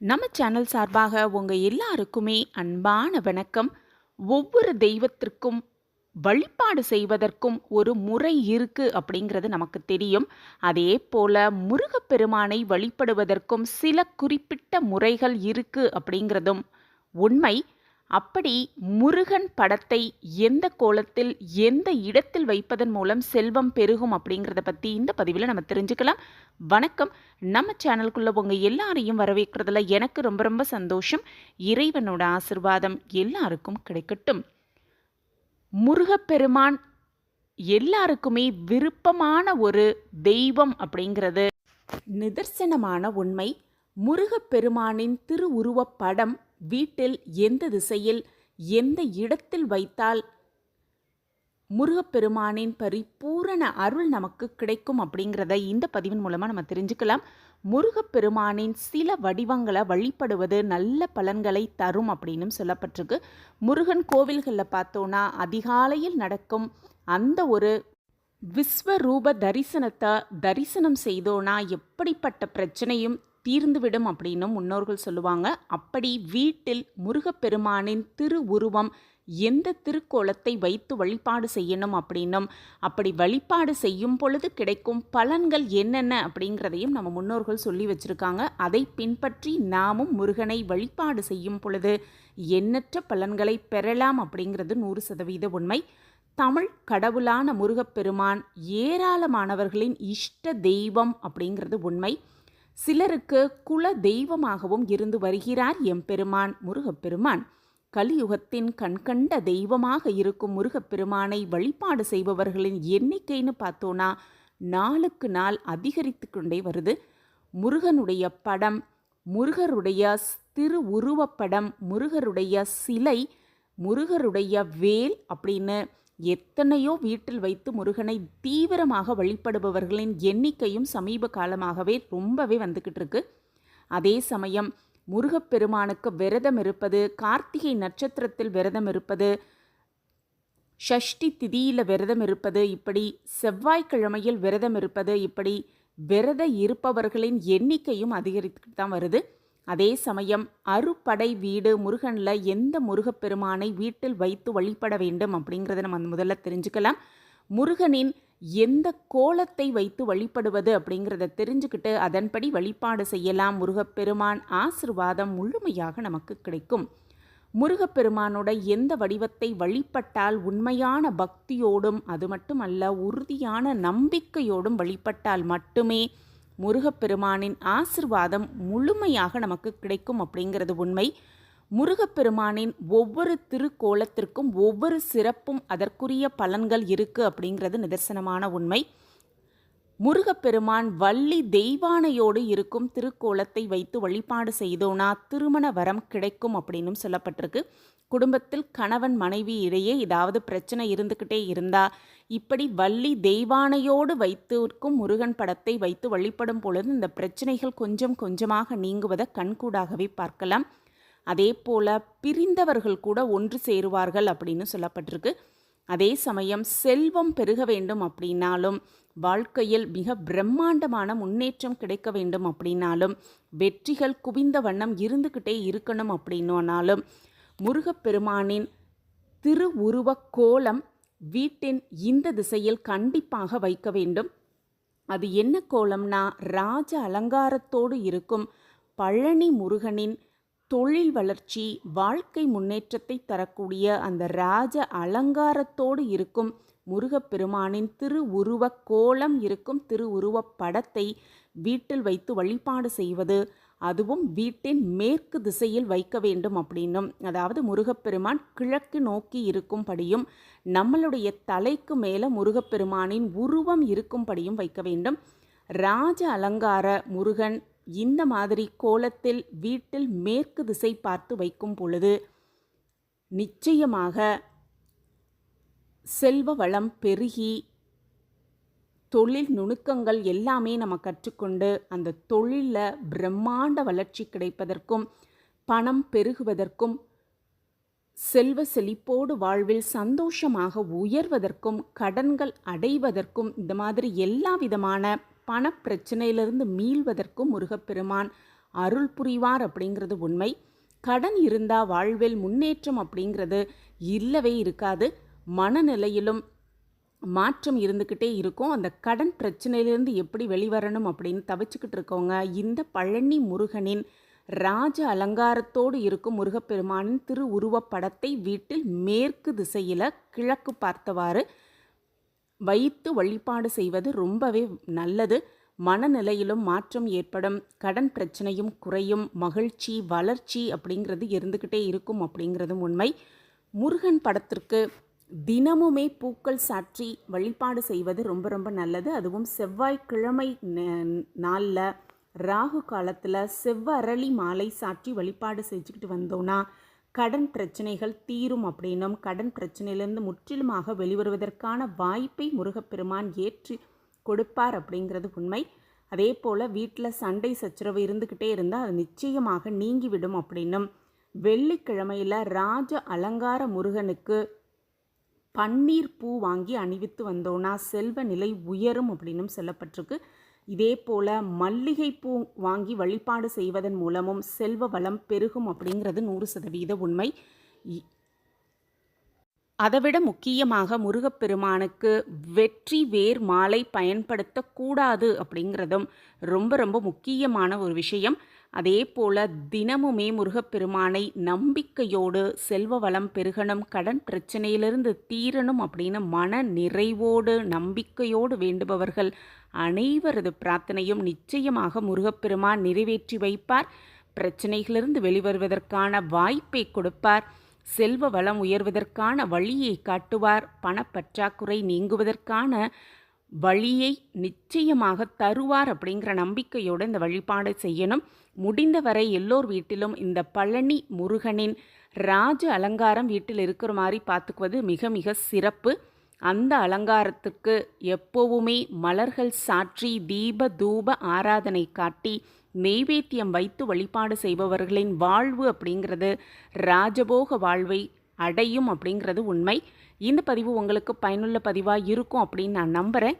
நம்ம சேனல் சார்பாக உங்கள் எல்லாருக்குமே அன்பான வணக்கம். ஒவ்வொரு தெய்வத்திற்கும் வழிபாடு செய்வதற்கும் ஒரு முறை இருக்கு அப்படிங்கிறது நமக்கு தெரியும். அதே போல முருகப்பெருமானை வழிபடுவதற்கும் சில குறிப்பிட்ட முறைகள் இருக்கு அப்படிங்கிறதும் உண்மை. அப்படி முருகன் படத்தை எந்த கோலத்தில் எந்த இடத்தில் வைப்பதன் மூலம் செல்வம் பெருகும் அப்படிங்கிறத பற்றி இந்த பதிவில் நம்ம தெரிஞ்சுக்கலாம். வணக்கம். நம்ம சேனலுக்குள்ளே உங்கள் எல்லாரையும் வரவேற்கிறதுல எனக்கு ரொம்ப ரொம்ப சந்தோஷம். இறைவனோட ஆசிர்வாதம் எல்லாருக்கும் கிடைக்கட்டும். முருகப்பெருமான் எல்லாருக்குமே விருப்பமான ஒரு தெய்வம் அப்படிங்கிறது நிதர்சனமான உண்மை. முருகப்பெருமானின் திருவுருவப் படம் வீட்டில் எந்த திசையில் எந்த இடத்தில் வைத்தால் முருகப்பெருமானின் பரிபூரண அருள் நமக்கு கிடைக்கும் அப்படிங்கிறத இந்த பதிவின் மூலமாக நம்ம தெரிஞ்சுக்கலாம். முருகப்பெருமானின் சில வடிவங்களை வழிபடுவது நல்ல பலன்களை தரும் அப்படின்னு சொல்லப்பட்டிருக்கு. முருகன் கோவில்களில் பார்த்தோன்னா அதிகாலையில் நடக்கும் அந்த ஒரு விஸ்வரூப தரிசனத்தை தரிசனம் செய்தோன்னா எப்படிப்பட்ட பிரச்சனையும் தீர்ந்துவிடும் அப்படின்னு முன்னோர்கள் சொல்லுவாங்க. அப்படி வீட்டில் முருகப்பெருமானின் திரு உருவம் எந்த திருக்கோலத்தை வைத்து வழிபாடு செய்யணும் அப்படின்னும் அப்படி வழிபாடு செய்யும் பொழுது கிடைக்கும் பலன்கள் என்னென்ன அப்படிங்கிறதையும் நம்ம முன்னோர்கள் சொல்லி வச்சுருக்காங்க. அதை பின்பற்றி நாமும் முருகனை வழிபாடு செய்யும் பொழுது எண்ணற்ற பலன்களை பெறலாம் அப்படிங்கிறது நூறு சதவீத உண்மை. தமிழ் கடவுளான முருகப்பெருமான் ஏராளமானவர்களின் இஷ்ட தெய்வம் அப்படிங்கிறது உண்மை. சிலருக்கு குல தெய்வமாகவும் இருந்து வருகிறார் எம்பெருமான் முருகப்பெருமான். கலியுகத்தின் கண்கண்ட தெய்வமாக இருக்கும் முருகப்பெருமானை வழிபாடு செய்பவர்களின் எண்ணிக்கைன்னு பார்த்தோன்னா நாளுக்கு நாள் அதிகரித்து கொண்டே வருது. முருகனுடைய படம் முருகருடைய திரு உருவப்படம் முருகருடைய சிலை முருகருடைய வேல் அப்படின்னு எத்தனையோ வீட்டில் வைத்து முருகனை தீவிரமாக வழிபடுபவர்களின் எண்ணிக்கையும் சமீப காலமாகவே ரொம்பவே வந்துக்கிட்டு இருக்கு. அதே சமயம் முருகப்பெருமானுக்கு விரதம் இருப்பது கார்த்திகை நட்சத்திரத்தில் விரதம் இருப்பது ஷஷ்டி திதியில் விரதம் இருப்பது இப்படி செவ்வாய்க்கிழமையில் விரதம் இருப்பது இப்படி விரத இருப்பவர்களின் எண்ணிக்கையும் அதிகரித்துக்கிட்டு தான் வருது. அதே சமயம் அறுபடை வீடு முருகனில் எந்த முருகப்பெருமானை வீட்டில் வைத்து வழிபட வேண்டும் அப்படிங்கிறத நம்ம முதல்ல தெரிஞ்சுக்கலாம். முருகனின் எந்த கோலத்தை வைத்து வழிபடுவது அப்படிங்கிறத தெரிஞ்சுக்கிட்டு அதன்படி வழிபாடு செய்யலாம். முருகப்பெருமான் ஆசிர்வாதம் முழுமையாக நமக்கு கிடைக்கும். முருகப்பெருமானோட எந்த வடிவத்தை வழிபட்டால் உண்மையான பக்தியோடும் அது மட்டுமல்ல உறுதியான நம்பிக்கையோடும் வழிபட்டால் மட்டுமே முருகப்பெருமானின் ஆசிர்வாதம் முழுமையாக நமக்கு கிடைக்கும் அப்படிங்கிறது உண்மை. முருகப்பெருமானின் ஒவ்வொரு திருக்கோலத்திற்கும் ஒவ்வொரு சிறப்பும் அதற்குரிய பலன்கள் இருக்குது அப்படிங்கிறது நிதர்சனமான உண்மை. முருகப்பெருமான் வள்ளி தெய்வானையோடு இருக்கும் திருக்கோலத்தை வைத்து வழிபாடு செய்தோனா திருமண வரம் கிடைக்கும் அப்படின்னும் சொல்லப்பட்டிருக்கு. குடும்பத்தில் கணவன் மனைவி இடையே ஏதாவது பிரச்சனை இருந்துக்கிட்டே இருந்தா இப்படி வள்ளி தெய்வானையோடு வைத்திருக்கும் முருகன் படத்தை வைத்து வழிபடும் பொழுது இந்த பிரச்சனைகள் கொஞ்சம் கொஞ்சமாக நீங்குவதை கண்கூடாகவே பார்க்கலாம். அதே போல பிரிந்தவர்கள் கூட ஒன்று சேருவார்கள் அப்படின்னு சொல்லப்பட்டிருக்கு. அதே சமயம் செல்வம் பெருக வேண்டும் அப்படின்னாலும் வாழ்க்கையில் மிக பிரம்மாண்டமான முன்னேற்றம் கிடைக்க வேண்டும் அப்படின்னாலும் வெற்றிகள் குவிந்த வண்ணம் இருந்துக்கிட்டே இருக்கணும் அப்படின்னாலும் முருகப்பெருமானின் திரு உருவக் கோலம் வீட்டின் இந்த திசையில் கண்டிப்பாக வைக்க வேண்டும். அது என்ன கோலம்னா ராஜ அலங்காரத்தோடு இருக்கும் பழனி முருகனின் தொழில் வளர்ச்சி வாழ்க்கை முன்னேற்றத்தை தரக்கூடிய அந்த ராஜ அலங்காரத்தோடு இருக்கும் முருகப்பெருமானின் திரு கோலம் இருக்கும் திரு உருவப் படத்தை வீட்டில் வைத்து வழிபாடு செய்வது அதுவும் வீட்டின் மேற்கு திசையில் வைக்க வேண்டும் அப்படின்னும். அதாவது முருகப்பெருமான் கிழக்கு நோக்கி இருக்கும்படியும் நம்மளுடைய தலைக்கு மேலே முருகப்பெருமானின் உருவம் இருக்கும்படியும் வைக்க வேண்டும். ராஜ அலங்கார முருகன் இந்த மாதிரி கோலத்தில் வீட்டில் மேற்கு திசை பார்த்து வைக்கும் பொழுது நிச்சயமாக செல்வ வளம் பெருகி தொழில் நுணுக்கங்கள் எல்லாமே நம்ம கற்றுக்கொண்டு அந்த தொழிலில் பிரம்மாண்ட வளர்ச்சி கிடைப்பதற்கும் பணம் பெருகுவதற்கும் செல்வ செழிப்போடு வாழ்வில் சந்தோஷமாக உயர்வதற்கும் கடன்கள் அடைவதற்கும் இந்த மாதிரி எல்லா விதமான பணப்பிரச்சனையிலிருந்து மீள்வதற்கும் முருகப்பெருமான் அருள் புரிவார் அப்படிங்கிறது உண்மை. கடன் இருந்தால் வாழ்வில் முன்னேற்றம் அப்படிங்கிறது இல்லவே இருக்காது. மனநிலையிலும் மாற்றம் இருந்துக்கிட்டே இருக்கும். அந்த கடன் பிரச்சனையிலேருந்து எப்படி வெளிவரணும் அப்படின்னு தவிச்சுக்கிட்டு இருக்கவங்க இந்த பழனி முருகனின் ராஜ அலங்காரத்தோடு இருக்கும் முருகப்பெருமானின் திரு உருவப்படத்தை வீட்டில் மேற்கு திசையில் கிழக்கு பார்த்தவாறு வைத்து வழிபாடு செய்வது ரொம்பவே நல்லது. மனநிலையிலும் மாற்றம் ஏற்படும். கடன் பிரச்சனையும் குறையும். மகிழ்ச்சி வளர்ச்சி அப்படிங்கிறது இருந்துக்கிட்டே இருக்கும் அப்படிங்கிறதும் உண்மை. முருகன் படத்திற்கு தினமுமே பூக்கள் சாற்றி வழிபாடு செய்வது ரொம்ப ரொம்ப நல்லது. அதுவும் செவ்வாய்க்கிழமை நாளில் ராகு காலத்தில் செவ்வரளி மாலை சாற்றி வழிபாடு செஞ்சுக்கிட்டு வந்தோன்னா கடன் பிரச்சனைகள் தீரும் அப்படின்னும் கடன் பிரச்சனையிலேருந்து முற்றிலுமாக வெளிவருவதற்கான வாய்ப்பை முருகப்பெருமான் ஏற்றி கொடுப்பார் அப்படிங்கிறது உண்மை. அதே போல் வீட்டில் சண்டை சச்சரவு இருந்துக்கிட்டே இருந்தால் அது நிச்சயமாக நீங்கிவிடும் அப்படின்னும். வெள்ளிக்கிழமையில் ராஜ அலங்கார முருகனுக்கு பன்னீர் பூ வாங்கி அணிவித்து வந்தோன்னா செல்வ நிலை உயரும் அப்படின்னும் சொல்லப்பட்டிருக்கு. இதே போல் மல்லிகைப்பூ வாங்கி வழிபாடு செய்வதன் மூலமும் செல்வ வளம் பெருகும் அப்படிங்கிறது நூறு சதவீத உண்மை. அதைவிட முக்கியமாக முருகப்பெருமானுக்கு வெற்றி வேர் மாலை பயன்படுத்தக்கூடாது அப்படிங்கிறதும் ரொம்ப ரொம்ப முக்கியமான ஒரு விஷயம். அதே போல தினமுமே முருகப்பெருமானை நம்பிக்கையோடு செல்வ வளம் பெருகணும் கடன் பிரச்சனையிலிருந்து தீரணும் அப்படின்னு மன நிறைவோடு நம்பிக்கையோடு வேண்டுபவர்கள் அனைவரது பிரார்த்தனையும் நிச்சயமாக முருகப்பெருமான் நிறைவேற்றி வைப்பார். பிரச்சனைகளிலிருந்து வெளிவருவதற்கான வாய்ப்பை கொடுப்பார். செல்வ வளம் உயர்வதற்கான வழியை காட்டுவார். பணப்பற்றாக்குறை நீங்குவதற்கான வழியை நிச்சயமாக தருவார் அப்படிங்கிற நம்பிக்கையோடு இந்த வழிபாடு செய்யணும். முடிந்தவரை எல்லோர் வீட்டிலும் இந்த பழனி முருகனின் ராஜ அலங்காரம் வீட்டில் இருக்கிற மாதிரி பார்த்துக்குவது மிக மிக சிறப்பு. அந்த அலங்காரத்துக்கு எப்போவுமே மலர்கள் சாற்றி தீப தூப ஆராதனை காட்டி நெய்வேத்தியம் வைத்து வழிபாடு செய்பவர்களின் வாழ்வு அப்படிங்கிறது ராஜபோக வாழ்வை அடையும் அப்படிங்கிறது உண்மை. இந்த பதிவு உங்களுக்கு பயனுள்ள பதிவாக இருக்கும் அப்படின்னு நான் நம்புகிறேன்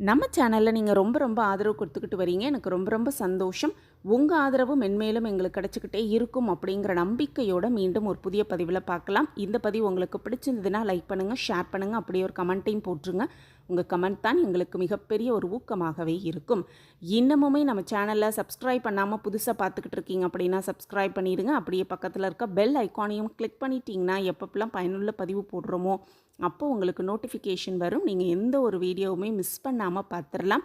நம்ம சேனலில் நீங்கள் ரொம்ப ரொம்ப ஆதரவு கொடுத்துக்கிட்டு வரீங்க. எனக்கு ரொம்ப ரொம்ப சந்தோஷம். உங்கள் ஆதரவு மென்மேலும் எங்களுக்கு கிடச்சிக்கிட்டே இருக்கும் அப்படிங்கிற நம்பிக்கையோடு மீண்டும் ஒரு புதிய பதிவில் பார்க்கலாம். இந்த பதிவு உங்களுக்கு பிடிச்சிருந்ததுன்னா லைக் பண்ணுங்கள் ஷேர் பண்ணுங்கள் அப்படியே ஒரு கமெண்ட்டையும் போட்டுருங்க. உங்கள் கமெண்ட் தான் எங்களுக்கு மிகப்பெரிய ஒரு ஊக்கமாகவே இருக்கும். இன்னமுமே நம்ம சேனலில் சப்ஸ்கிரைப் பண்ணாமல் புதுசாக பார்த்துக்கிட்டு இருக்கீங்க அப்படின்னா சப்ஸ்கிரைப் பண்ணிடுங்க. அப்படியே பக்கத்தில் இருக்க பெல் ஐக்கானையும் கிளிக் பண்ணிட்டீங்கன்னா எப்பப்பெல்லாம் பயனுள்ள பதிவு போடுறோமோ அப்போ உங்களுக்கு நோட்டிஃபிகேஷன் வரும். நீங்கள் எந்த ஒரு வீடியோவுமே மிஸ் பண்ணாமல் பார்த்துடலாம்